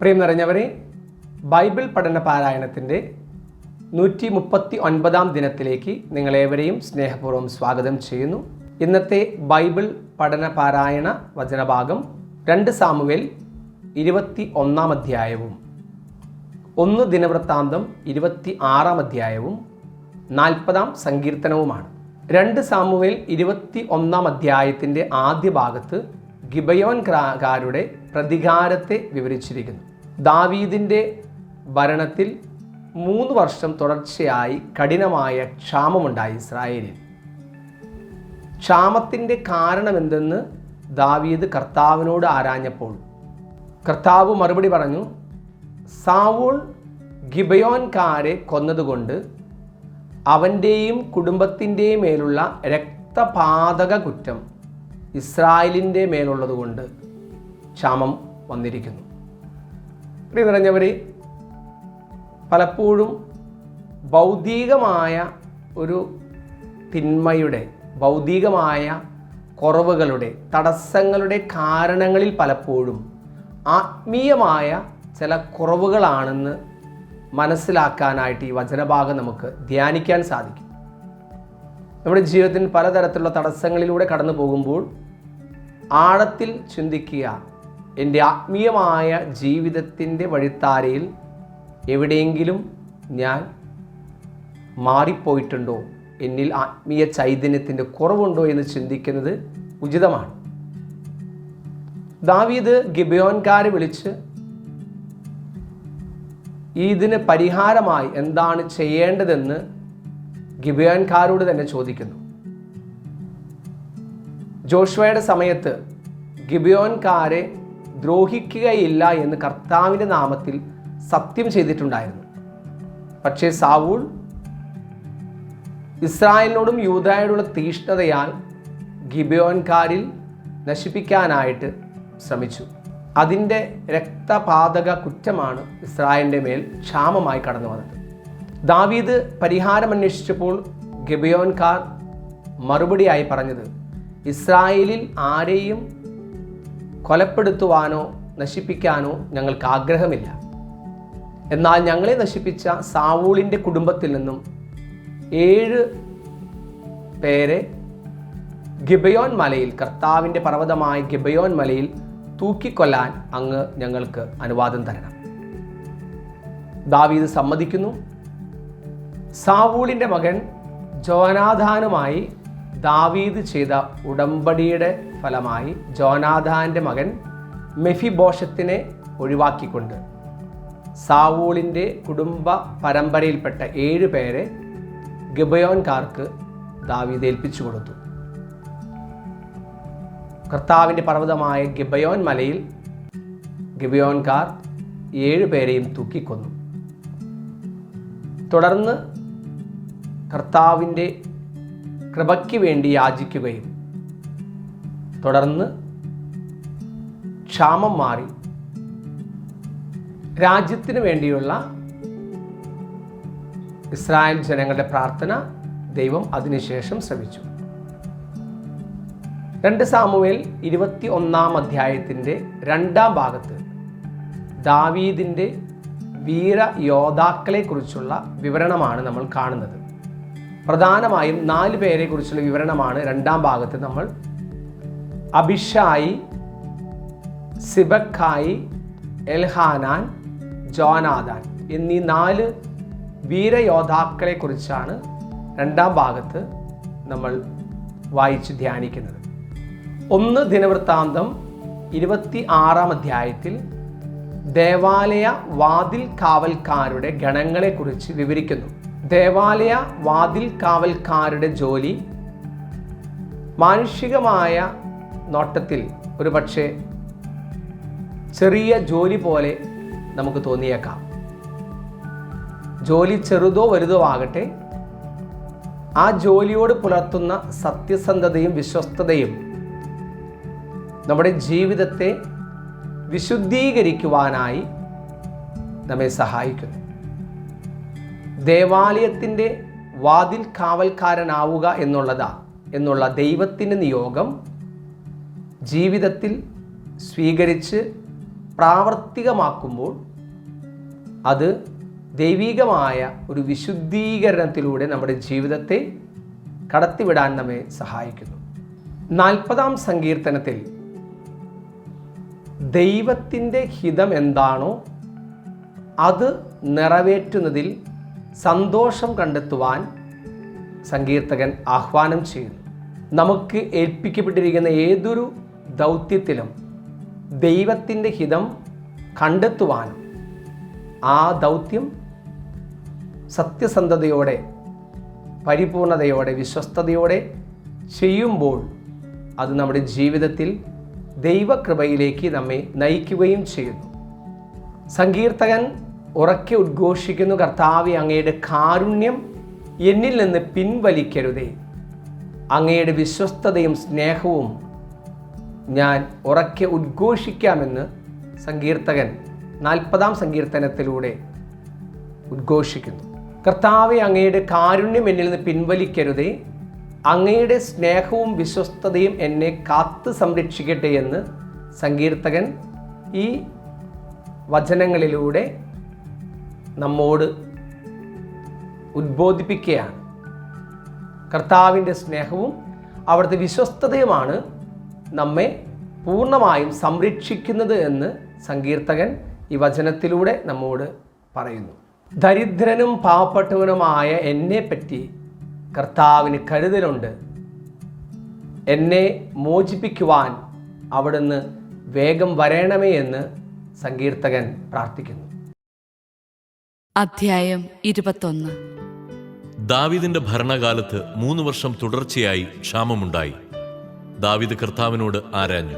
പ്രിയം നിറഞ്ഞവരെ ബൈബിൾ പഠന പാരായണത്തിന്റെ നൂറ്റി മുപ്പത്തി ഒൻപതാം ദിനത്തിലേക്ക് നിങ്ങളേവരെയും സ്നേഹപൂർവം സ്വാഗതം ചെയ്യുന്നു. ഇന്നത്തെ ബൈബിൾ പഠന പാരായണ വചനഭാഗം രണ്ട് സാമുവേൽ ഇരുപത്തി ഒന്നാം അധ്യായവും ഒന്ന് ദിനവൃത്താന്തം ഇരുപത്തി ആറാം അധ്യായവും നാൽപ്പതാം സങ്കീർത്തനവുമാണ്. രണ്ട് സാമുവേൽ ഇരുപത്തി ഒന്നാം അധ്യായത്തിന്റെ ആദ്യ ഭാഗത്ത് ഗിബയോൻകാരുടെ പ്രതികാരത്തെ വിവരിച്ചിരിക്കുന്നു. ദാവീദിന്റെ ഭരണത്തിൽ മൂന്ന് വർഷം തുടർച്ചയായി കഠിനമായ ക്ഷാമമുണ്ടായി ഇസ്രായേലിൽ. ക്ഷാമത്തിന്റെ കാരണമെന്തെന്ന് ദാവീദ് കർത്താവിനോട് ആരാഞ്ഞപ്പോൾ കർത്താവ് മറുപടി പറഞ്ഞു സാവൂൾ ഗിബയോൻകാരെ കൊന്നതുകൊണ്ട് അവന്റെയും കുടുംബത്തിന്റെയും മേലുള്ള രക്തപാതക കുറ്റം ഇസ്രായേലിന്റെ മേലുള്ളതുകൊണ്ട് ക്ഷാമം വന്നിരിക്കുന്നു. പ്രിയ നിറഞ്ഞവർ പലപ്പോഴും ഭൗതികമായ ഒരു തിന്മയുടെ ഭൗതികമായ കുറവുകളുടെ തടസ്സങ്ങളുടെ കാരണങ്ങളിൽ പലപ്പോഴും ആത്മീയമായ ചില കുറവുകളാണെന്ന് മനസ്സിലാക്കാനായിട്ട് ഈ വചനഭാഗം നമുക്ക് ധ്യാനിക്കാൻ സാധിക്കും. നമ്മുടെ ജീവിതത്തിൽ പലതരത്തിലുള്ള തടസ്സങ്ങളിലൂടെ കടന്നു പോകുമ്പോൾ ആഴത്തിൽ ചിന്തിക്കുക. എന്റെ ആത്മീയമായ ജീവിതത്തിന്റെ വഴിത്താരയിൽ എവിടെയെങ്കിലും ഞാൻ മാറിപ്പോയിട്ടുണ്ടോ? എന്നിൽ ആത്മീയ ചൈതന്യത്തിന്റെ കുറവുണ്ടോ എന്ന് ചിന്തിക്കുന്നത് ഉചിതമാണ്. ദാവീദ് ഗിബയോൻകാരെ വിളിച്ച് ഇതിന് പരിഹാരമായി എന്താണ് ചെയ്യേണ്ടതെന്ന് ഗിബയോൻകാരോട് തന്നെ ചോദിക്കുന്നു. ജോഷ്വയുടെ സമയത്ത് ഗിബിയോൻകാരെ ദ്രോഹിക്കുകയില്ല എന്ന് കർത്താവിന്റെ നാമത്തിൽ സത്യം ചെയ്തിട്ടുണ്ടായിരുന്നു. പക്ഷേ സാവൂൾ ഇസ്രായേലിനോടും യൂതായോടുള്ള തീഷ്ണതയാൽ ഗിബിയോൻകാരിൽ നശിപ്പിക്കാനായിട്ട് ശ്രമിച്ചു. അതിന്റെ രക്തപാതക കുറ്റമാണ് ഇസ്രായേലിന്റെ മേൽ ക്ഷാമമായി കടന്നു വന്നത്. ദാവീദ് പരിഹാരം അന്വേഷിച്ചപ്പോൾ ഗബിയോൻകാർ മറുപടിയായി പറഞ്ഞത് ഇസ്രായേലിൽ ആരെയും കൊലപ്പെടുത്തുവാനോ നശിപ്പിക്കാനോ ഞങ്ങൾക്ക് ആഗ്രഹമില്ല. എന്നാൽ ഞങ്ങളെ നശിപ്പിച്ച സാവൂളിന്റെ കുടുംബത്തിൽ നിന്നും ഏഴ് പേരെ ഗിബയോൻ മലയിൽ കർത്താവിന്റെ പർവതമായ ഗിബയോൻ മലയിൽ തൂക്കിക്കൊല്ലാൻ അങ്ങ് ഞങ്ങൾക്ക് അനുവാദം തരണം. ദാവീദ് സമ്മതിക്കുന്നു. സാവൂളിന്റെ മകൻ ജോനാഥാനുമായി ദാവീദ് ചെയ്ത ഉടമ്പടിയുടെ ഫലമായി ജോനാഥാന്റെ മകൻ മെഫിബോഷത്തിനെ ഒഴിവാക്കിക്കൊണ്ട് സാവൂളിന്റെ കുടുംബ പരമ്പരയിൽപ്പെട്ട ഏഴ് പേരെ ഗബയോൻകാർക്ക് ദാവീദ് ഏൽപ്പിച്ചു കൊടുത്തു. കർത്താവിന്റെ പർവതമായ ഗിബയോൻ മലയിൽ ഗിബയോൻകാർ ഏഴുപേരെയും തൂക്കിക്കൊന്നു. തുടർന്ന് കർത്താവിന്റെ കൃപയ്ക്ക് വേണ്ടി യാചിക്കുകയും തുടർന്ന് ക്ഷാമം മാറി രാജ്യത്തിന് വേണ്ടിയുള്ള ഇസ്രായേൽ ജനങ്ങളുടെ പ്രാർത്ഥന ദൈവം അതിനുശേഷം ശ്രമിച്ചു രണ്ട് സാമുവേൽ ഇരുപത്തി ഒന്നാം അധ്യായത്തിന്റെ രണ്ടാം ഭാഗത്ത് ദാവീദിന്റെ വീര യോദ്ധാക്കളെക്കുറിച്ചുള്ള വിവരണമാണ് നമ്മൾ കാണുന്നത്. പ്രധാനമായും നാല് പേരെ കുറിച്ചുള്ള വിവരണമാണ് രണ്ടാം ഭാഗത്ത് നമ്മൾ അഭിഷായി സിബക്കായി എൽഹാനാൻ ജോനാദാൻ എന്നീ നാല് വീരയോദ്ധാക്കളെ കുറിച്ചാണ് രണ്ടാം ഭാഗത്ത് നമ്മൾ വായിച്ച് ധ്യാനിക്കുന്നത്. ഒന്ന് ദിനവൃത്താന്തം ഇരുപത്തി ആറാം അധ്യായത്തിൽ ദേവാലയ വാതിൽ കാവൽക്കാരുടെ ഗണങ്ങളെക്കുറിച്ച് വിവരിക്കുന്നു. ദേവാലയ വാതിൽ കാവൽക്കാരുടെ ജോലി മാനുഷികമായ നോട്ടത്തിൽ ഒരു പക്ഷേ ചെറിയ ജോലി പോലെ നമുക്ക് തോന്നിയേക്കാം. ജോലി ചെറുതോ വലുതോ ആകട്ടെ ആ ജോലിയോട് പുലർത്തുന്ന സത്യസന്ധതയും വിശ്വസ്തതയും നമ്മുടെ ജീവിതത്തെ വിശുദ്ധീകരിക്കുവാനായി നമ്മെ സഹായിക്കുന്നു. ദേവാലയത്തിന്റെ വാതിൽ കാവൽക്കാരനാവുക എന്നുള്ളതാ എന്നുള്ള ദൈവത്തിന്റെ നിയോഗം ജീവിതത്തിൽ സ്വീകരിച്ച് പ്രാവർത്തികമാക്കുമ്പോൾ അത് ദൈവികമായ ഒരു വിശുദ്ധീകരണത്തിലൂടെ നമ്മുടെ ജീവിതത്തെ കടത്തിവിടാൻ നമ്മെ സഹായിക്കുന്നു. നാൽപ്പതാം സങ്കീർത്തനത്തിൽ ദൈവത്തിന്റെ ഹിതം എന്താണോ അത് നിറവേറ്റുന്നതിൽ സന്തോഷം കണ്ടെത്തുവാൻ സങ്കീർത്തകൻ ആഹ്വാനം ചെയ്യുന്നു. നമുക്ക് ഏൽപ്പിക്കപ്പെട്ടിരിക്കുന്ന ഏതൊരു ദൗത്യത്തിലും ദൈവത്തിന്റെ ഹിതം കണ്ടെത്തുവാനും ആ ദൗത്യം സത്യസന്ധതയോടെ പരിപൂർണതയോടെ വിശ്വസ്തയോടെ ചെയ്യുമ്പോൾ അത് നമ്മുടെ ജീവിതത്തിൽ ദൈവകൃപയിലേക്ക് നമ്മെ നയിക്കുകയും ചെയ്യുന്നു. സങ്കീർത്തകൻ ഉറക്കെ ഉദ്ഘോഷിക്കുന്നു കർത്താവെ അങ്ങയുടെ കാരുണ്യം എന്നിൽ നിന്ന് പിൻവലിക്കരുതേ. അങ്ങയുടെ വിശ്വസ്തതയും സ്നേഹവും ഞാൻ ഉറക്കെ ഉദ്ഘോഷിക്കാമെന്ന് സങ്കീർത്തകൻ നാൽപ്പതാം സങ്കീർത്തനത്തിലൂടെ ഉദ്ഘോഷിക്കുന്നു. കർത്താവെ അങ്ങയുടെ കാരുണ്യം എന്നിൽ നിന്ന് പിൻവലിക്കരുതേ. അങ്ങയുടെ സ്നേഹവും വിശ്വസ്തതയും എന്നെ കാത്തു സംരക്ഷിക്കട്ടെ എന്ന് സങ്കീർത്തകൻ ഈ വചനങ്ങളിലൂടെ നമ്മോട് ഉദ്ബോധിപ്പിക്കുകയാണ്. കർത്താവിന്റെ സ്നേഹവും അവിടുത്തെ വിശ്വസ്തതയുമാണ് നമ്മെ പൂർണമായും സംരക്ഷിക്കുന്നത് എന്ന് സങ്കീർത്തകൻ ഈ വചനത്തിലൂടെ നമ്മോട് പറയുന്നു. ദരിദ്രനും പാവപ്പെട്ടവനുമായ എന്നെപ്പറ്റി കർത്താവിന് കരുതലുണ്ട്. എന്നെ മോചിപ്പിക്കുവാൻ അവിടുന്ന് വേഗം വരേണമേ എന്ന് സങ്കീർത്തകൻ പ്രാർത്ഥിക്കുന്നു. അധ്യായം ഇരുപത്തൊന്ന്. ദാവിദിന്റെ ഭരണകാലത്ത് മൂന്ന് വർഷം തുടർച്ചയായി ക്ഷാമമുണ്ടായി. ദാവിദ് കർത്താവിനോട് ആരാഞ്ഞു.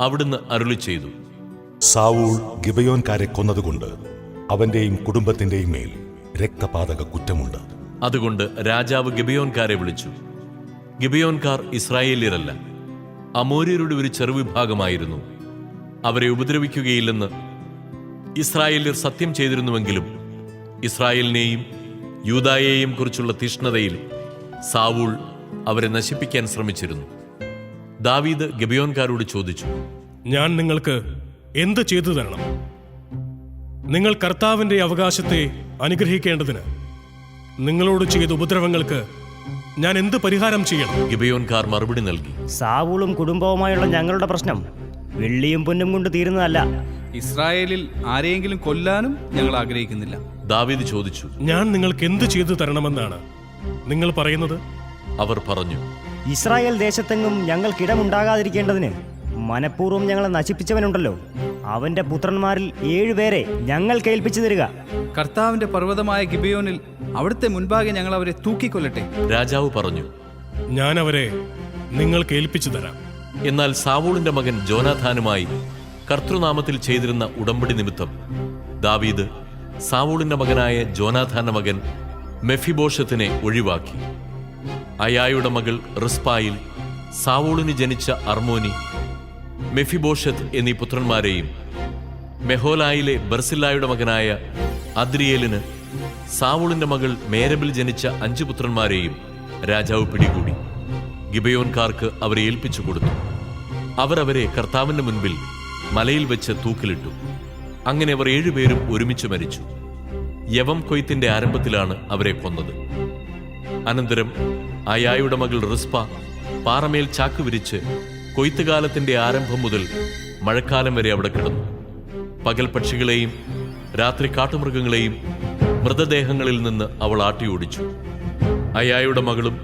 അവിടുന്ന് അരുളി ചെയ്തു. സാവൂൾ ഗിബയോൻകാരെ കൊന്നതുകൊണ്ട് അവന്റെയും കുടുംബത്തിന്റെയും മേൽ രക്തപാതക കുറ്റമുണ്ട്. അതുകൊണ്ട് രാജാവ് ഗിബയോൻകാരെ വിളിച്ചു. ഗിബയോൻകാർ ഇസ്രായേലിയരല്ല അമോര്യരുടെ ഒരു ചെറുവിഭാഗമായിരുന്നു. അവരെ ഉപദ്രവിക്കുകയില്ലെന്ന് ഇസ്രായേലിയർ സത്യം ചെയ്തിരുന്നുവെങ്കിലും ഇസ്രായേലിനെയും യൂതായെയും കുറിച്ചുള്ള തീഷ്ണതയിൽ സാവൂൾ അവരെ നശിപ്പിക്കാൻ ശ്രമിച്ചിരുന്നു. ദാവീദ് ഗബിയോൻകാരോട് ചോദിച്ചു ഞാൻ നിങ്ങൾക്ക് എന്ത് ചെയ്തു തരണം? നിങ്ങൾ കർത്താവിന്റെ അവകാശത്തെ അനുഗ്രഹിക്കേണ്ടതിന് നിങ്ങളോട് ചെയ്ത ഉപദ്രവങ്ങൾക്ക് ഞാൻ എന്ത് പരിഹാരം ചെയ്യണം? ഗിബയോൻകാർ മറുപടി നൽകി സാവൂളും കുടുംബവുമായുള്ള ഞങ്ങളുടെ പ്രശ്നം വെള്ളിയും പൊന്നും കൊണ്ട് തീരുന്നതല്ല. ഇസ്രായേലിൽ ആരെയെങ്കിലും കൊല്ലാനും ഞങ്ങൾ ആഗ്രഹിക്കുന്നില്ല. ദാവീദ് ചോദിച്ചു ഞാൻ നിങ്ങൾക്ക് എന്ത് ചെയ്തു തരണമെന്നാണ്? നിങ്ങൾ പറയുന്നത്? അവർ പറഞ്ഞു ഇസ്രായേൽ ദേശത്തെങ്ങും ഞങ്ങൾക്കിടമുണ്ടാകാതിരിക്കേണ്ടതിന് മനഃപൂർവം ഞങ്ങളെ നശിപ്പിച്ചവനുണ്ടല്ലോ. അവന്റെ പുത്രന്മാരിൽ ഏഴുപേരെ ഞങ്ങൾ കേൾപ്പിച്ചു തരിക. കർത്താവിന്റെ പർവതമായ ഗിബിയോനിൽ അവിടുത്തെ മുൻപാകെ ഞങ്ങൾ അവരെ തൂക്കിക്കൊല്ലട്ടെ? രാജാവ് പറഞ്ഞു ഞാൻ അവരെ നിങ്ങൾ കേൾപ്പിച്ചു തരാം. എന്നാൽ സാവൂളിന്റെ മകൻ ജോനാഥാനുമായി കർത്തൃനാമത്തിൽ ചെയ്തിരുന്ന ഉടമ്പടി നിമിത്തം ദാവീദ് സാവൂളിന്റെ മകനായ ജോനാഥാന്റെ മകൻ മെഫിബോഷത്തിനെ ഒഴിവാക്കി. അയായുടെ മകൾ റിസ്പായിൽ സാവൂളിന് ജനിച്ച അർമോനി മെഫിബോഷത്ത് എന്നീ പുത്രന്മാരെയും മെഹോലായിലെ ബർസില്ലായുടെ മകനായ അദ്രിയേലിന് സാവൂളിന്റെ മകൾ മേരബിൽ ജനിച്ച അഞ്ച് പുത്രന്മാരെയും രാജാവ് പിടികൂടി. ഗിബയോൻകാർക്ക് അവരെ ഏൽപ്പിച്ചു കൊടുത്തു. അവർ അവരെ കർത്താവിന്റെ മുൻപിൽ മലയിൽ വെച്ച് തൂക്കിലിട്ടു. അങ്ങനെ അവർ ഏഴുപേരും ഒരുമിച്ച് മരിച്ചു. യവം കൊയ്ത്തിന്റെ ആരംഭത്തിലാണ് അവരെ കൊന്നത്. അനന്തരം അയായുടെ മകൾ റിസ്പ പാറമേൽ ചാക്ക് വിരിച്ച് കൊയ്ത്തുകാലത്തിന്റെ ആരംഭം മുതൽ മഴക്കാലം വരെ അവിടെ കിടന്നു. പകൽ പക്ഷികളെയും രാത്രി കാട്ടുമൃഗങ്ങളെയും മൃതദേഹങ്ങളിൽ നിന്ന് അവൾ ആട്ടിയോടിച്ചു അയായുടെ മകളും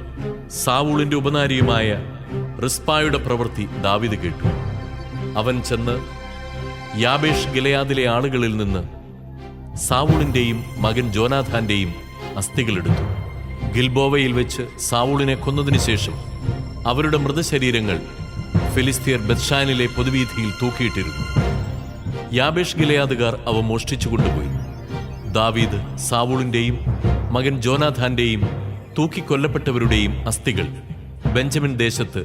സാവൂളിന്റെ ഉപനാരിയുമായ റിസ്പായുടെ പ്രവൃത്തി ദാവിദ് കേട്ടു. അവൻ ചെന്ന് യാബേഷ് ഗിലയാദിലെ ആളുകളിൽ നിന്ന് സാവൂളിന്റെയും മകൻ ജോനാഥാന്റെയും അസ്ഥികളെടുത്തു ഗിൽബോവയിൽ വെച്ച് സാവൂളിനെ കൊന്നതിനു ശേഷം അവരുടെ മൃതശരീരങ്ങൾ ഫിലിസ്തീർ ബദ്ഷാനിലെ പൊതുവീഥിയിൽ തൂക്കിയിട്ടിരുന്നു. യാബേഷ് ഗിലയാദുകാർ അവ മോഷ്ടിച്ചു കൊണ്ടുപോയി. ദാവീദ് സാവൂളിന്റെയും മകൻ ജോനാഥാന്റെയും തൂക്കിക്കൊല്ലപ്പെട്ടവരുടെയും അസ്ഥികൾ ബെഞ്ചമിൻ ദേശത്ത്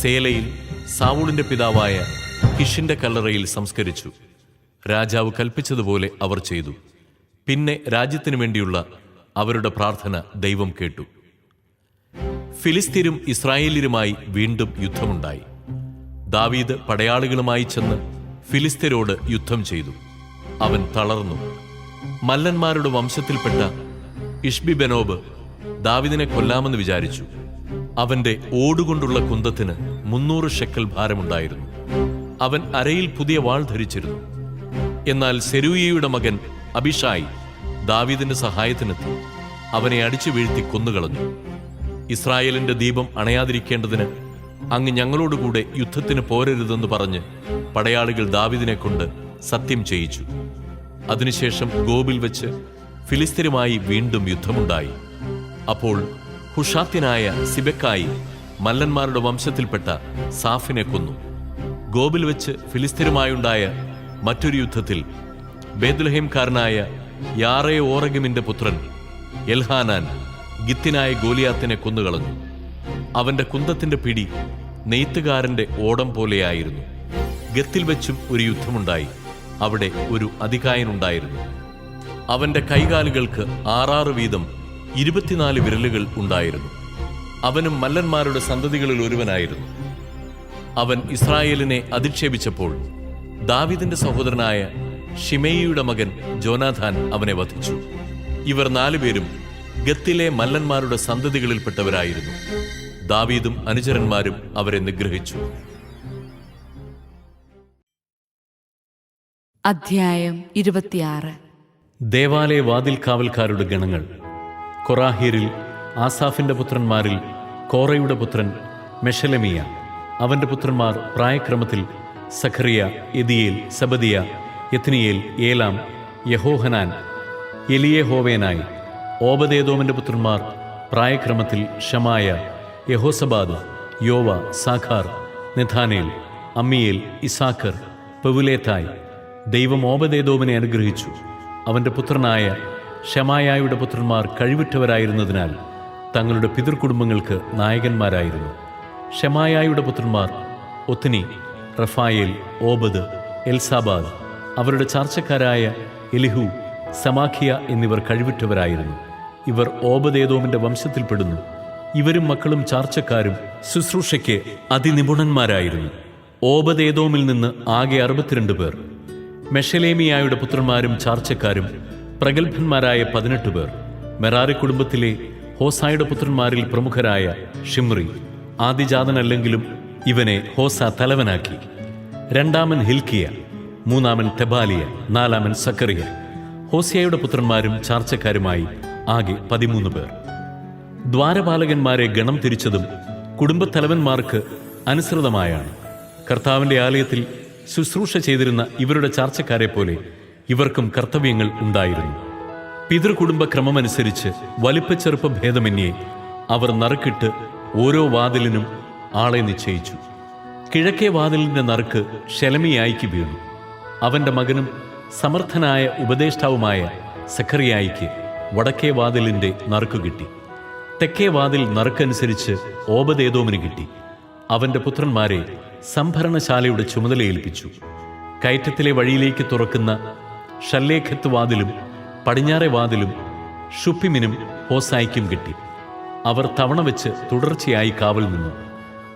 സേലയിൽ സാവൂളിന്റെ പിതാവായ കിഷിന്റെ കല്ലറയിൽ സംസ്കരിച്ചു. രാജാവ് കൽപ്പിച്ചതുപോലെ അവർ ചെയ്തു. പിന്നെ രാജ്യത്തിനു വേണ്ടിയുള്ള അവരുടെ പ്രാർത്ഥന ദൈവം കേട്ടു. ഫിലിസ്തീനും ഇസ്രായേലിയരുമായി വീണ്ടും യുദ്ധമുണ്ടായി. ദാവീദ് പടയാളികളുമായി ചെന്ന് ഫിലിസ്തീനോട് യുദ്ധം ചെയ്തു. അവൻ തളർന്നു. മല്ലന്മാരുടെ വംശത്തിൽപ്പെട്ട ഇഷ്ബി ബെനോബ് ദാവിദിനെ കൊല്ലാമെന്ന് വിചാരിച്ചു. അവന്റെ ഓടുകൊണ്ടുള്ള കുന്തത്തിന് മുന്നൂറ് ഷെക്കൽ ഭാരമുണ്ടായിരുന്നു. അവൻ അരയിൽ പുതിയ വാൾ ധരിച്ചിരുന്നു. എന്നാൽ സെരൂയയുടെ മകൻ അഭിഷായി ദാവീദിന്റെ സഹായത്തിനെത്തി. അവനെ അടിച്ചു വീഴ്ത്തി കൊന്നുകളഞ്ഞു. ഇസ്രായേലിന്റെ ദീപം അണയാതിരിക്കേണ്ടതിന് അങ്ങ് ഞങ്ങളോടുകൂടെ യുദ്ധത്തിന് പോരരുതെന്ന് പറഞ്ഞ് പടയാളികൾ ദാവിദിനെ കൊണ്ട് സത്യം ചെയ്യിച്ചു. അതിനുശേഷം ഗോബിൽ വെച്ച് ഫിലിസ്തീനുമായി വീണ്ടും യുദ്ധമുണ്ടായി. അപ്പോൾ ഹുഷാത്യനായ സിബക്കായി മല്ലന്മാരുടെ വംശത്തിൽപ്പെട്ട സാഫിനെ കൊന്നു. ഗോബിൽ വെച്ച് ഫിലിസ്തീനുമായുണ്ടായ മറ്റൊരു യുദ്ധത്തിൽ ബേദുലഹീംകാരനായ യാറേ ഓറഗിമിന്റെ പുത്രൻ എൽഹാനാൻ ഗിത്തിനായ ഗോലിയാത്തിനെ കൊന്നുകളഞ്ഞു. അവന്റെ കുന്തത്തിന്റെ പിടി നെയ്ത്തുകാരന്റെ ഓടം പോലെയായിരുന്നു. ഗത്തിൽ വെച്ചും ഒരു യുദ്ധമുണ്ടായി. അവിടെ ഒരു അധികായനുണ്ടായിരുന്നു അവന്റെ കൈകാലുകൾക്ക് ആറാറ് വീതം ഇരുപത്തിനാല് വിരലുകൾ ഉണ്ടായിരുന്നു. അവനും മല്ലന്മാരുടെ സന്തതികളിൽ ഒരുവനായിരുന്നു. അവൻ ഇസ്രായേലിനെ അധിക്ഷേപിച്ചപ്പോൾ ദാവിദിന്റെ സഹോദരനായ ഷിമേയിയുടെ മകൻ ജോനാഥാൻ അവനെ വധിച്ചു. ഇവർ നാലുപേരും ഗത്തിലെ മല്ലന്മാരുടെ സന്തതികളിൽപ്പെട്ടവരായിരുന്നു. ദാവീദും അനുചരന്മാരും അവരെ നിഗ്രഹിച്ചു. അധ്യായം ഇരുപത്തിയാറ്. ദേവാലയ വാതിൽ കാവൽക്കാരുടെ ഗണങ്ങൾ. കൊറാഹീരിൽ ആസാഫിന്റെ പുത്രന്മാരിൽ കോറയുടെ പുത്രൻ മെഷലമിയ അവന്റെ പുത്രന്മാർ പ്രായക്രമത്തിൽ സഖറിയ എദിയേൽ സബദിയ യത്നിയേൽ ഏലാം യഹോഹനാൻ എലിയേഹോവേനായി. ഓബദേദോമിന്റെ പുത്രന്മാർ പ്രായക്രമത്തിൽ ഷമായ യഹോസബാദ് യോവ സാഖാർ നിഥാനേൽ അമ്മിയേൽ ഇസാക്കർ പെവുലേത്തായ്. ദൈവം ഓബദേദോമിനെ അനുഗ്രഹിച്ചു. അവന്റെ പുത്രനായ ഷമായായുടെ പുത്രന്മാർ കഴിവുറ്റവരായിരുന്നതിനാൽ തങ്ങളുടെ പിതൃകുടുംബങ്ങൾക്ക് നായകന്മാരായിരുന്നു. ഷമായായുടെ പുത്രന്മാർ ഒത്തിനി റഫായേൽ ഓബദ് എൽസാബാദ് അവരുടെ ചാർച്ചക്കാരായ എലിഹു സമാഖിയ എന്നിവർ കഴിവിട്ടവരായിരുന്നു. ഇവർ ഓബദേദോമിന്റെ വംശത്തിൽപ്പെടുന്നു ഇവരും മക്കളും ചാർച്ചക്കാരും ശുശ്രൂഷയ്ക്ക് അതിനിപുണന്മാരായിരുന്നു. ഓബദേദോമിൽ നിന്ന് ആകെ അറുപത്തിരണ്ട് പേർ. മെഷലേമിയായുടെ പുത്രന്മാരും ചാർച്ചക്കാരും പ്രഗത്ഭന്മാരായ പതിനെട്ട് പേർ. മെറാറി കുടുംബത്തിലെ ഹോസായുടെ പുത്രന്മാരിൽ പ്രമുഖരായ ഷിമ്രി ആദിജാതനല്ലെങ്കിലും ഇവനെ ഹോസ തലവനാക്കി. രണ്ടാമൻ ഹിൽക്കിയ മൂന്നാമൻ തെബാലിയ നാലാമൻ സക്കറിയ ഹോസിയയുടെ പുത്രന്മാരും ചാർച്ചക്കാരുമായി ആകെ പതിമൂന്ന് പേർ. ദ്വാരപാലകന്മാരെ ഗണം തിരിച്ചതും കുടുംബത്തലവന്മാർക്ക് അനുസൃതമായാണ്. കർത്താവിന്റെ ആലയത്തിൽ ശുശ്രൂഷ ചെയ്തിരുന്ന ഇവരുടെ ചാർച്ചക്കാരെ പോലെ ഇവർക്കും കർത്തവ്യങ്ങൾ ഉണ്ടായിരുന്നു. പിതൃകുടുംബ ക്രമമനുസരിച്ച് വലിപ്പച്ചെറുപ്പ ഭേദമന്യേ അവർ നറുക്കിട്ട് ഓരോ വാതിലിനും ആളെ നിശ്ചയിച്ചു. കിഴക്കേ വാതിലിന്റെ നറുക്ക് ഷെലമിയായിക്ക് വീണു. അവന്റെ മകനും സമർത്ഥനായ ഉപദേഷ്ടാവുമായ സഖറിയായിക്ക് വടക്കേ വാതിലിന്റെ നറുക്ക് കിട്ടി. തെക്കേ വാതിൽ നറുക്കനുസരിച്ച് ഓപദേതോമിന് കിട്ടി. അവന്റെ പുത്രന്മാരെ സംഭരണശാലയുടെ ചുമതല ഏൽപ്പിച്ചു. കയറ്റത്തിലെ വഴിയിലേക്ക് തുറക്കുന്ന ഷല്ലേഖത്ത് വാതിലും പടിഞ്ഞാറെ വാതിലും ഷുപ്പിമിനും ഹോസായിക്കും കിട്ടി. അവർ തവണ വെച്ച് തുടർച്ചയായി കാവൽ നിന്നു.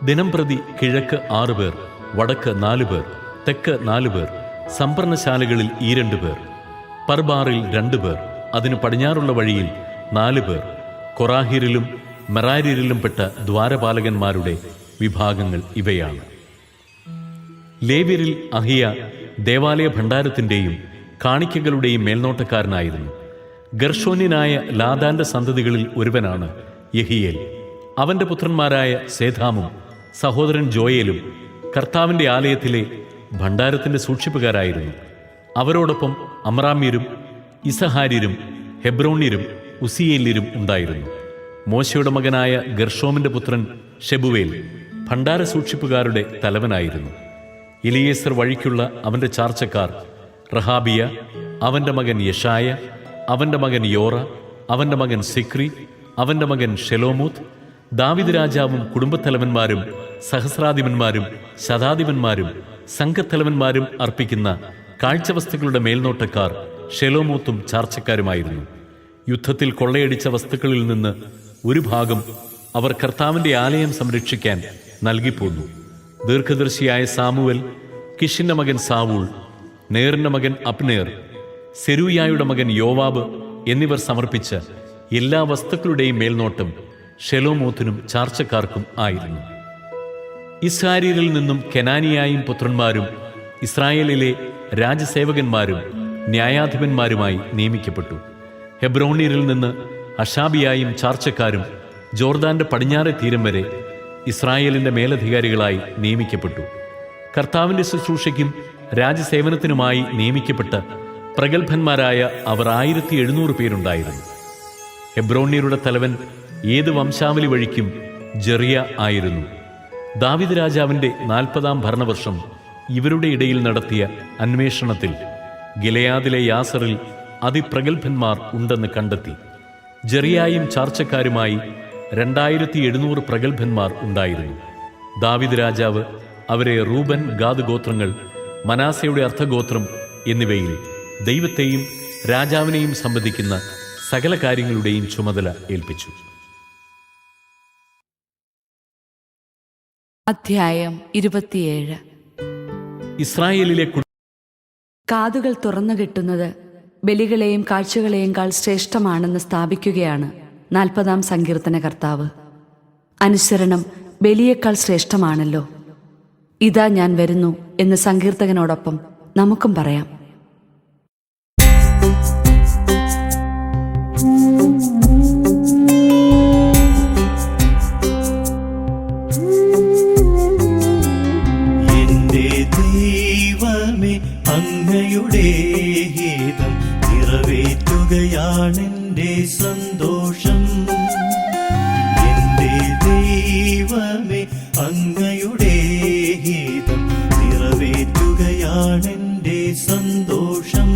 ദിനം പ്രതി കിഴക്ക് ആറുപേർ വടക്ക് നാലു പേർ തെക്ക് നാലു പേർ സംഭരണശാലകളിൽ ഈ രണ്ടു പേർ. പർബാറിൽ രണ്ടു പേർ അതിന് പടിഞ്ഞാറുള്ള വഴിയിൽ നാല് പേർ. കൊറാഹിരിലും മെറാരിരിലും പെട്ട ദ്വാരപാലകന്മാരുടെ വിഭാഗങ്ങൾ ഇവയാണ്. ലേവ്യരിൽ അഹിയ ദേവാലയ ഭണ്ഡാരത്തിന്റെയും കാണിക്കകളുടെയും മേൽനോട്ടക്കാരനായിരുന്നു. ഗർഷോന്യനായ ലാദാന്റെ സന്തതികളിൽ ഒരുവനാണ് യഹിയേൽ. അവന്റെ പുത്രന്മാരായ സേധാമും സഹോദരൻ ജോയേലും കർത്താവിന്റെ ആലയത്തിലെ ഭണ്ഡാരത്തിന്റെ സൂക്ഷിപ്പുകാരായിരുന്നു. അവരോടൊപ്പം അമ്രാമ്യരും ഇസഹാര്യരും ഹെബ്രോണ്യരും ഉസിയേല്യരും ഉണ്ടായിരുന്നു. മോശയുടെ മകനായ ഗർഷോമിന്റെ പുത്രൻ ഷെബുവേൽ ഭണ്ഡാര സൂക്ഷിപ്പുകാരുടെ തലവനായിരുന്നു. ഇലിയേസർ വഴിക്കുള്ള അവന്റെ ചാർച്ചക്കാർ റഹാബിയ അവന്റെ മകൻ യഷായ അവന്റെ മകൻ യോറ അവന്റെ മകൻ സിക്രി അവന്റെ മകൻ ഷെലോമൂത്ത് ദാവിദ് രാജാവും കുടുംബത്തലവന്മാരും സഹസ്രാധിപന്മാരും ശതാധിപന്മാരും സംഘത്തലവന്മാരും അർപ്പിക്കുന്ന കാഴ്ചവസ്തുക്കളുടെ മേൽനോട്ടക്കാർ ഷെലോമൂത്തും ചാർച്ചക്കാരുമായിരുന്നു. യുദ്ധത്തിൽ കൊള്ളയടിച്ച വസ്തുക്കളിൽ നിന്ന് ഒരു ഭാഗം അവർ കർത്താവിന്റെ ആലയം സംരക്ഷിക്കാൻ നൽകിപ്പോന്നു. ദീർഘദർശിയായ സാമുവൽ കിഷിന്റെ മകൻ സാവൂൾ നേറിന്റെ മകൻ അപ്നേർ സെരൂയായുടെ മകൻ യോവാബ് എന്നിവർ സമർപ്പിച്ച എല്ലാ വസ്തുക്കളുടെയും മേൽനോട്ടം ഷെലോമോത്തിനും ചാർച്ചക്കാർക്കും ആയിരുന്നു. ഇസ്രായേലിൽ നിന്നും കെനാനിയായും പുത്രന്മാരും ഇസ്രായേലിലെ രാജസേവകന്മാരും ന്യായാധിപന്മാരുമായി നിയമിക്കപ്പെട്ടു. ഹെബ്രോണിയരിൽ നിന്ന് അഷാബിയായും ചാർച്ചക്കാരും ജോർദാന്റെ പടിഞ്ഞാറെ തീരം വരെ ഇസ്രായേലിന്റെ മേലധികാരികളായി നിയമിക്കപ്പെട്ടു. കർത്താവിന്റെ ശുശ്രൂഷയ്ക്കും രാജസേവനത്തിനുമായി നിയമിക്കപ്പെട്ട പ്രഗത്ഭന്മാരായ അവർ ആയിരത്തി എഴുന്നൂറ് പേരുണ്ടായിരുന്നു. ഹെബ്രോണ്യരുടെ തലവൻ ഏത് വംശാവലി വഴിക്കും ജെറിയ ആയിരുന്നു. ദാവിദ് രാജാവിന്റെ നാൽപ്പതാം ഭരണവർഷം ഇവരുടെ ഇടയിൽ നടത്തിയ അന്വേഷണത്തിൽ ഗിലയാദിലെ യാസറിൽ അതിപ്രഗത്ഭന്മാർ ഉണ്ടെന്ന് കണ്ടെത്തി. ജെറിയായും ചാർച്ചക്കാരുമായി രണ്ടായിരത്തി എഴുന്നൂറ് പ്രഗത്ഭന്മാർ ഉണ്ടായിരുന്നു. ദാവിദ് രാജാവ് അവരെ റൂബൻ ഗാദ് ഗോത്രങ്ങൾ മനാസയുടെ അർത്ഥഗോത്രം എന്നിവയിൽ ദൈവത്തെയും രാജാവിനെയും സംബന്ധിക്കുന്ന സകല കാര്യങ്ങളുടെയും ചുമതല ഏൽപ്പിച്ചു. അധ്യായം ഇരുപത്തിയേഴ്. ഇസ്രായേലിലെ കാതുകൾ തുറന്നു കിട്ടുന്നത് ബലികളെയും കാഴ്ചകളെയും കാൾ ശ്രേഷ്ഠമാണെന്ന് സ്ഥാപിക്കുകയാണ് നാൽപ്പതാം സങ്കീർത്തന കർത്താവ് അനുസരണം ബലിയേക്കാൾ ശ്രേഷ്ഠമാണല്ലോ. ഇതാ ഞാൻ വരുന്നു എന്ന് സങ്കീർത്തകനോടൊപ്പം നമുക്കും പറയാം. നിറവേറ്റുകയാണെന്റെ സന്തോഷം. എന്റെ ദൈവമേ അങ്ങയുടെ ഹീതം നിറവേറ്റുകയാണെന്റെ സന്തോഷം.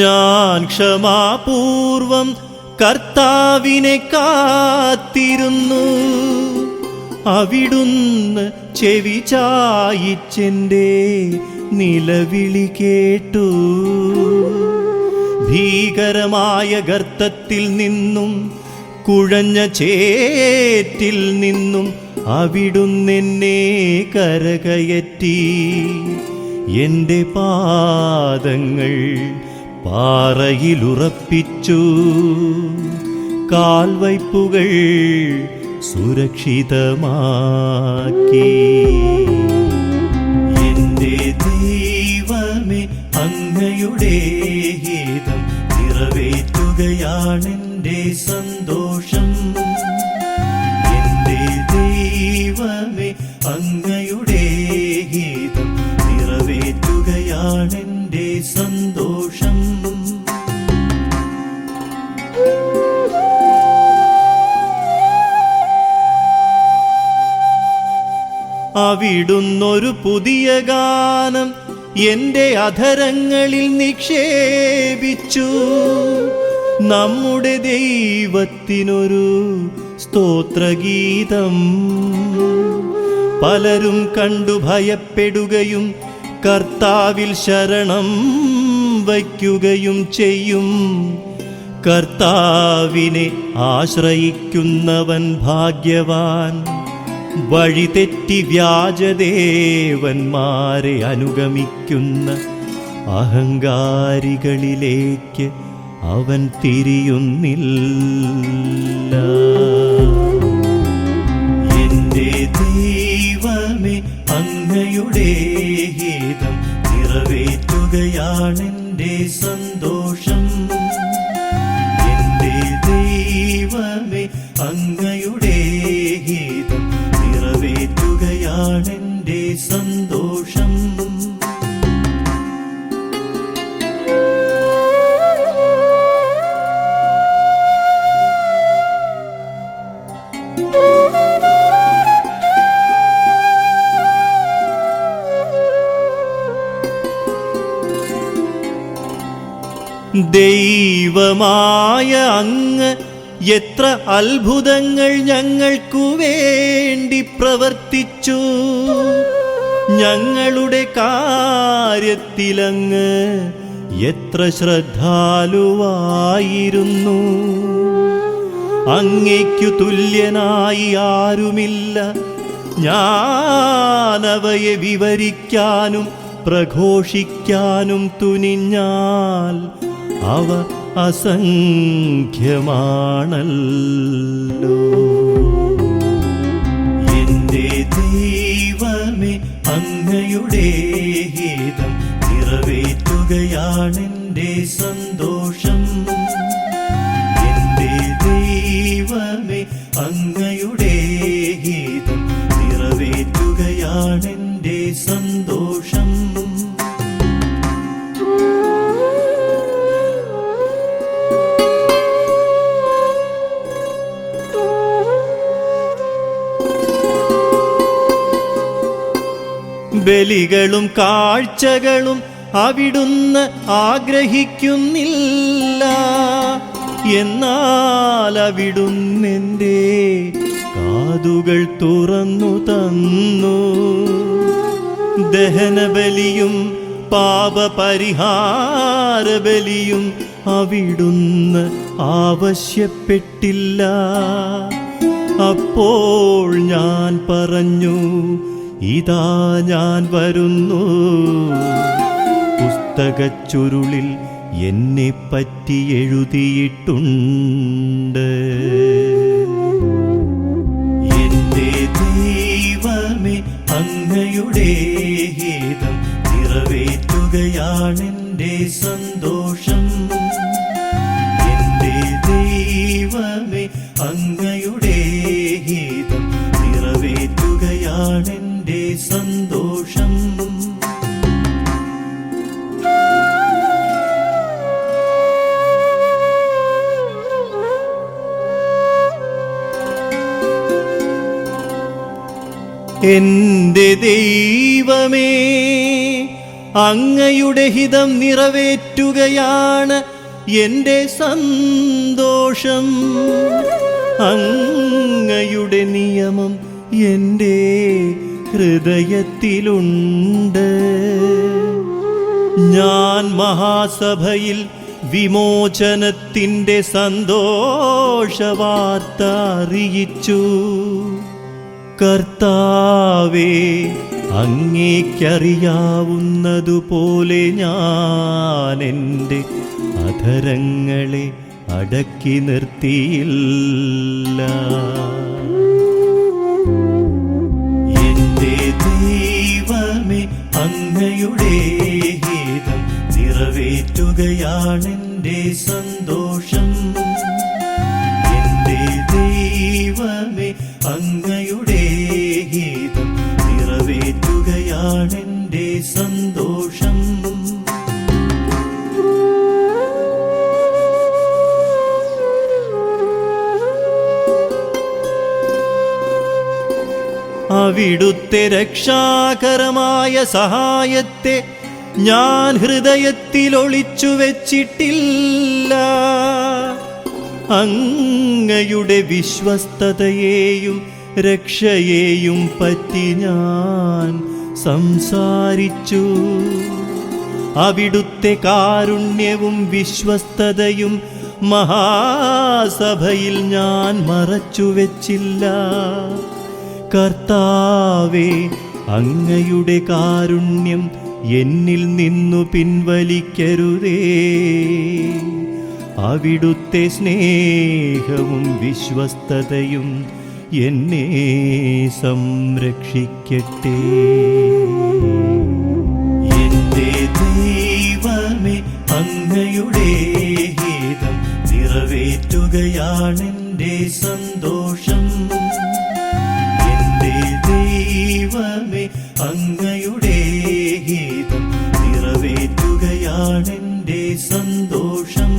ഞാൻ ക്ഷമാപൂർവം കർത്താവിനെ കാത്തിരുന്നു. അവിടുന്ന് ചെവി ചായിച്ചെന്റെ നിലവിളി കേട്ടു. ഭീകരമായ ഗർത്തത്തിൽ നിന്നും കുഴഞ്ഞ ചേറ്റിൽ നിന്നും അവിടുന്നെന്നെ കരകയറ്റി. എന്റെ പാദങ്ങൾ പാറയിലുറപ്പിച്ചു. കാൽവയ്പ്പുകൾ സുരക്ഷിതമാക്കി. എന്റെ ദൈവമേ അങ്ങയുടെ അവിടുന്നൊരു പുതിയ ഗാനം എന്റെ അധരങ്ങളിൽ നിക്ഷേപിച്ചു. നമ്മുടെ ദൈവത്തിനൊരു സ്തോത്രഗീതം. പലരും കണ്ടു ഭയപ്പെടുകയും കർത്താവിൽ ശരണം വയ്ക്കുകയും ചെയ്യും. കർത്താവിനെ ആശ്രയിക്കുന്നവൻ ഭാഗ്യവാൻ. വഴിതെറ്റി വ്യാജദേവന്മാരെ അനുഗമിക്കുന്ന അഹങ്കാരികളിലേക്ക് അവൻ തിരിയുന്നില്ല. എന്റെ ദൈവമേ അങ്ങയുടെ ഗീതം നിറവേറ്റുകയാണെന്റെ സന്തോഷം ദൈവമായ അങ്ങ് എത്ര അത്ഭുതങ്ങൾ ഞങ്ങൾക്കു വേണ്ടി പ്രവർത്തിച്ചു. ഞങ്ങളുടെ കാര്യത്തിലങ്ങ് എത്ര ശ്രദ്ധാലുവായിരുന്നു. അങ്ങയ്ക്കു തുല്യനായി ആരുമില്ല. ഞാനവയെ വിവരിക്കാനും പ്രഘോഷിക്കാനും തുനിഞ്ഞാൽ അവ അസംഖ്യമാണല്ലോ. എന്റെ ദൈവമേ അങ്ങയുടെ ഗീതം നിറവേറ്റുകയാണെന്റെ സന്തോഷം ബലികളും കാഴ്ചകളും അവിടുന്ന് ആഗ്രഹിക്കുന്നില്ല. എന്നാൽ അവിടുന്നെന്റെ കാതുകൾ തുറന്നു തന്നു. ദഹനബലിയും പാപപരിഹാര ബലിയും അവിടുന്ന് ആവശ്യപ്പെട്ടില്ല. അപ്പോൾ ഞാൻ പറഞ്ഞു ഇതാ ഞാൻ വരുന്നു. പുസ്തകച്ചുരുളിൽ എന്നെ പറ്റി എഴുതിയിട്ടുണ്ട്. എന്റെ ദൈവമേ അങ്ങയുടെ ഗീതം നിറവേറ്റുകയാണെന്റെ സന്തോഷം എന്റെ ദൈവമേ അങ്ങയുടെ ഹിതം നിറവേറ്റുകയാണ് എന്റെ സന്തോഷം. അങ്ങയുടെ നിയമം എന്റെ ഹൃദയത്തിലുണ്ട്. ഞാൻ മഹാസഭയിൽ വിമോചനത്തിന്റെ സന്തോഷവാർത്ത അറിയിച്ചു. കർത്താവേ അങ്ങേക്കറിയാവുന്നതുപോലെ ഞാനെന്റെ അധരങ്ങളെ അടക്കി നിർത്തിയില്ല. എന്റെ ദൈവമേ അങ്ങയുടെ ഗീതം നിറവേറ്റുകയാണെന്റെ സന്തോഷം രക്ഷാകരമായ സഹായത്തെ ഞാൻ ഹൃദയത്തിൽ ഒളിച്ചു വെച്ചിട്ടില്ല. അങ്ങയുടെ വിശ്വസ്തതയെയും രക്ഷയെയും പറ്റി ഞാൻ സംസാരിച്ചു. അവിടുത്തെ കാരുണ്യവും വിശ്വസ്തതയും മഹാസഭയിൽ ഞാൻ മറച്ചു വെച്ചില്ല. കർത്താവേ അങ്ങയുടെ കാരുണ്യം എന്നിൽ നിന്നു പിൻവലിക്കരുതേ. അവിടുത്തെ സ്നേഹവും വിശ്വസ്തതയും എന്നെ സംരക്ഷിക്കട്ടെ. എന്റെ ദൈവമേ അങ്ങയുടെ ഗീതം നിറവേറ്റുകയാണെന്റെ സന്തോഷം. ദൈവമേ അങ്ങയുടെ ഗീതം നിറവേറ്റുകയാണെന്റെ സന്തോഷം.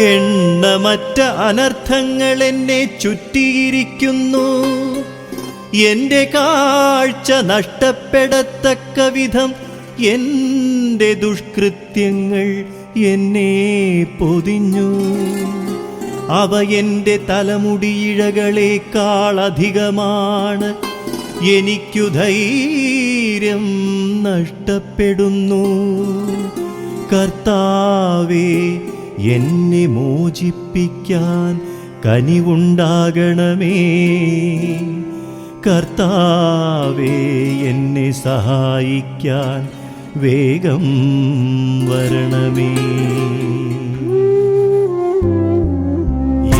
എണ്ണമറ്റ അനർത്ഥങ്ങൾ എന്നെ ചുറ്റിയിരിക്കുന്നു. എന്റെ കാഴ്ച നഷ്ടപ്പെടത്തക്ക വിധം എന്റെ ദുഷ്കൃത്യങ്ങൾ എന്നെ പൊതിഞ്ഞു. അവ എന്റെ തലമുടിയിഴകളെക്കാളധികമാണ് എനിക്കു ധൈര്യം നഷ്ടപ്പെടുന്നു. കർത്താവേ എന്നെ മോചിപ്പിക്കാൻ കനിവുണ്ടാകണമേ. കർത്താവേ എന്നെ സഹായിക്കാൻ വേഗം വരണമേ.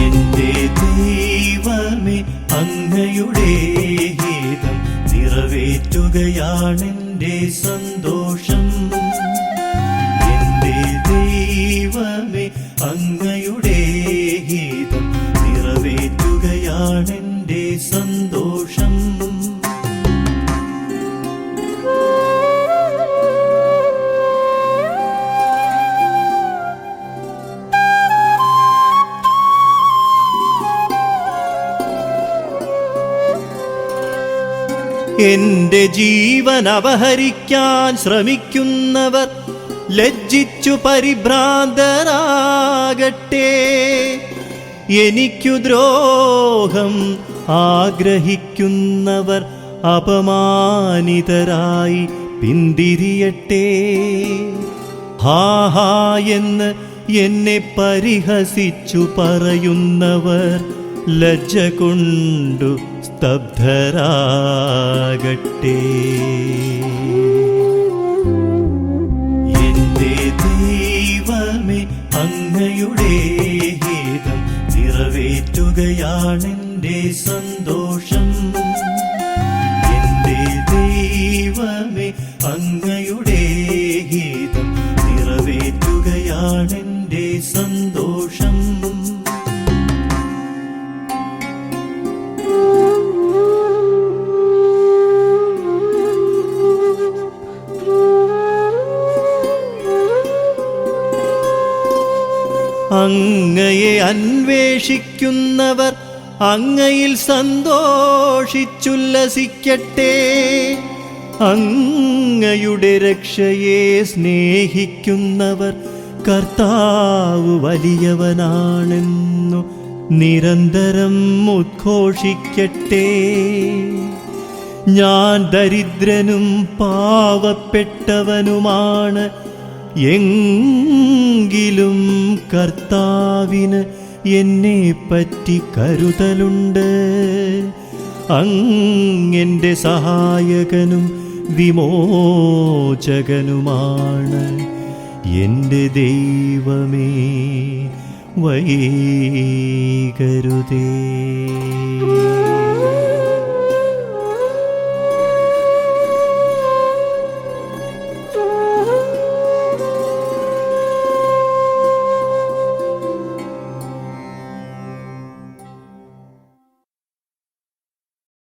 എന്റെ ദൈവമേ അങ്ങയുടെ ഹിതം നിറവേറ്റുകയാണെന്റെ സന്തോഷം. ജീവൻ അപഹരിക്കാൻ ശ്രമിക്കുന്നവർ ലജ്ജിച്ചു പരിഭ്രാന്തരാകട്ടെ. എനിക്കു ദ്രോഹം ആഗ്രഹിക്കുന്നവർ അപമാനിതരായി പിന്തിരിയട്ടെ. ഹാ ഹാ എന്ന് എന്നെ പരിഹസിച്ചു പറയുന്നവർ ലജ്ജ കൊണ്ടു സ്തബ്ധരാകട്ടെ. എന്റെ ദൈവമേ അങ്ങയുടെ ഹിതം നിറവേറ്റുകയാണെന്റെ സന്തോഷം. അന്വേഷിക്കുന്നവർ അങ്ങയിൽ സന്തോഷിച്ചുല്ലസിക്കട്ടെ. അങ്ങയുടെ രക്ഷയെ സ്നേഹിക്കുന്നവർ കർത്താവ് വലിയവനാണെന്നു നിരന്തരം ഉദ്ഘോഷിക്കട്ടെ. ഞാൻ ദരിദ്രനും പാവപ്പെട്ടവനുമാണ് എങ്കിലും കർത്താവിന് എന്നെ പറ്റി കരുതലുണ്ട്. അങ്ങെന്റെ സഹായകനും വിമോചകനുമാണ് എന്റെ ദൈവമേ വൈകരുതേ.